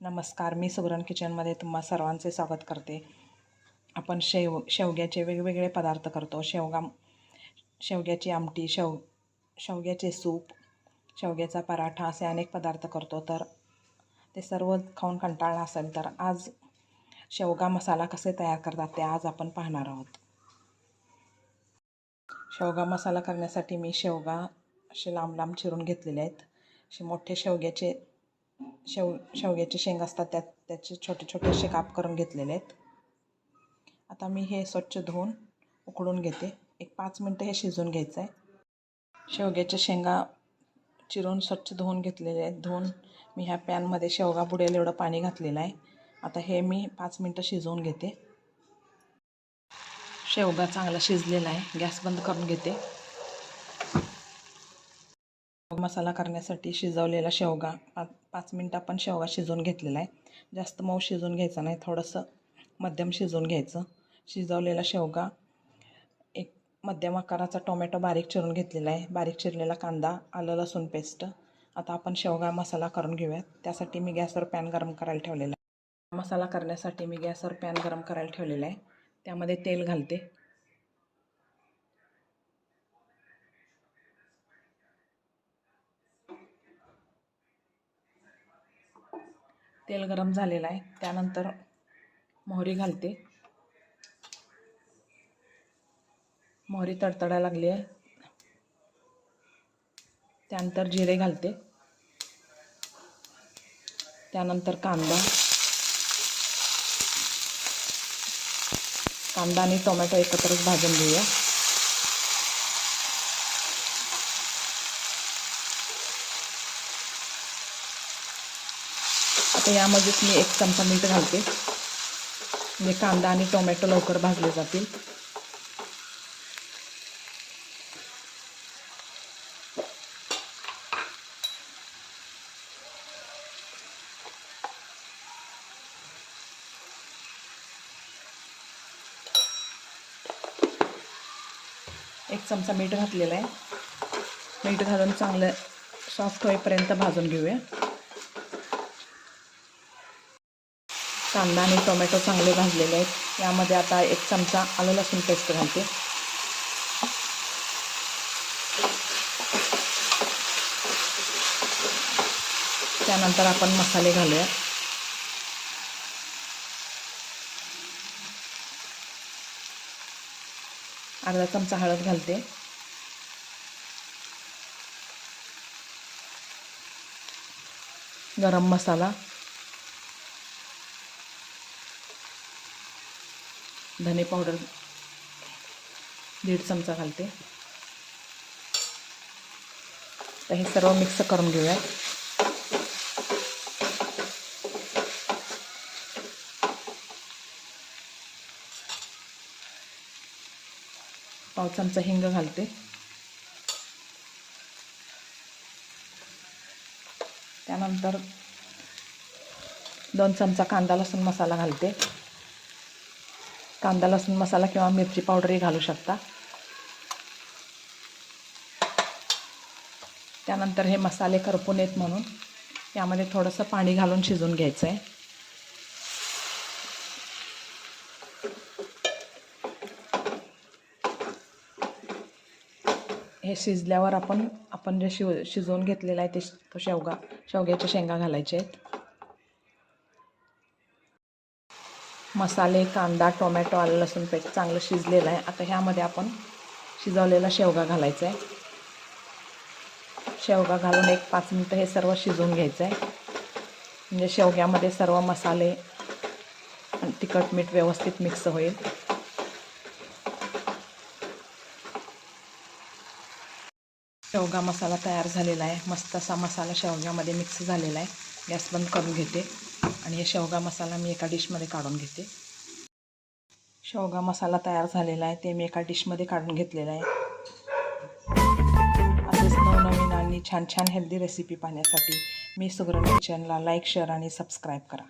नमस्कार मी सुगरण किचनमध्ये तुम्हा सर्वांचे स्वागत करते. आपण शेव शेवग्याचे वेगवेगळे पदार्थ करतो. शेवगा शेवग्याची आमटी शेव शेवग्याचे सूप शेवग्याचा पराठा असे अनेक पदार्थ करतो. तर ते सर्व खाऊन कंटाळला असेल तर आज शेवगा मसाला कसे तयार करतात ते आज आपण पाहणार आहोत. शेवगा मसाला करण्यासाठी मी शेवगा असे लांब लांब चिरून घेतलेले आहेत. असे मोठे शेवग्याचे शेव शेवग्याचे शेंग असतात त्यात त्याचे छोटे छोटे असे काप करून घेतलेले आहेत. आता मी हे स्वच्छ धुवून उकळून घेते. एक पाच मिनटं हे शिजवून घ्यायचं आहे शेवग्याच्या शेंगा चिरून स्वच्छ धुवून घेतलेले आहेत. धुवून मी ह्या पॅनमध्ये शेवगा बुडेल एवढं पाणी घातलेलं आहे. आता हे मी पाच मिनटं शिजवून घेते. शेवगा चांगला शिजलेला आहे. गॅस बंद करून घेते. मसाला करण्यासाठी शिजवलेला शेवगा पाच पाच मिनटं आपण शेवगा शिजवून घेतलेला आहे. जास्त मऊ शिजवून घ्यायचा नाही. थोडंसं मध्यम शिजवून घ्यायचं. शिजवलेला शेवगा एक मध्यम आकाराचा टोमॅटो बारीक चिरून घेतलेला आहे. बारीक चिरलेला कांदा आलं लसूण पेस्ट. आता आपण शेवगा मसाला करून घेऊयात. त्यासाठी मी गॅसवर पॅन गरम करायला ठेवलेला आहे. मसाला करण्यासाठी मी गॅसवर पॅन गरम करायला ठेवलेला आहे. त्यामध्ये तेल घालते. तेल गरम झालेलं आहे. त्यानंतर मोहरी घालते. मोहरी तडतडायला लागली आहे. त्यानंतर जिरे घालते. त्यानंतर कांदा. कांदा आणि टोमॅटो एकत्रच भाजून घेऊया. आता यामध्येच मी एक चमचा मीठ घालते. म्हणजे कांदा आणि टोमॅटो लवकर भाजले जातील. एक चमचा मीठ घातलेला आहे. मीठ घालून चांगलं सॉफ्ट होईपर्यंत भाजून घेऊया. कांदा आणि टोमॅटो चांगले भाजलेले आहेत. यामध्ये आता एक चमचा आलं लसूण पेस्ट घालते. त्यानंतर आपण मसाले घालूया. अर्धा चमचा हळद घालते. गरम मसाला. धने पावडर दीड चमचा घालते. तर हे सर्व मिक्स करून घेऊया. पाव चमचा हिंग घालते. त्यानंतर दोन चमचा कांदा लसूण मसाला घालते. कांदा लसूण मसाला किंवा मिरची पावडरही घालू शकता. त्यानंतर हे मसाले करपून येत म्हणून यामध्ये थोडंसं पाणी घालून शिजून घ्यायचं आहे हे शिजल्यावर आपण आपण जे शिव शिजवून घेतलेलं आहे ते तो शेवगा शेवग्याच्या शेंगा घालायचे आहेत. मसाले कांदा टोमॅटो आलं लसूण पेस्ट चांगलं शिजलेलं आहे. आता ह्यामध्ये आपण शिजवलेला शेवगा घालायचा आहे. शेवगा घालून एक पाच मिनटं हे सर्व शिजवून घ्यायचं आहे. म्हणजे शेवग्यामध्ये सर्व मसाले तिखट मीठ व्यवस्थित मिक्स होईल. शेवगा मसाला तयार झालेला आहे. मस्त असा मसाला शेवग्यामध्ये मिक्स झालेला आहे. गॅस बंद करून घेते आणि हे शेवगा मसाला मी एका डिशमध्ये काढून घेते. शेवगा मसाला तयार झालेला आहे ते मी एका डिशमध्ये काढून घेतलेला आहे. असेच नवनवीन आणि छान छान हेल्दी रेसिपी पाहण्यासाठी मी सुगरण किचनला लाईक शेअर आणि सबस्क्राईब करा.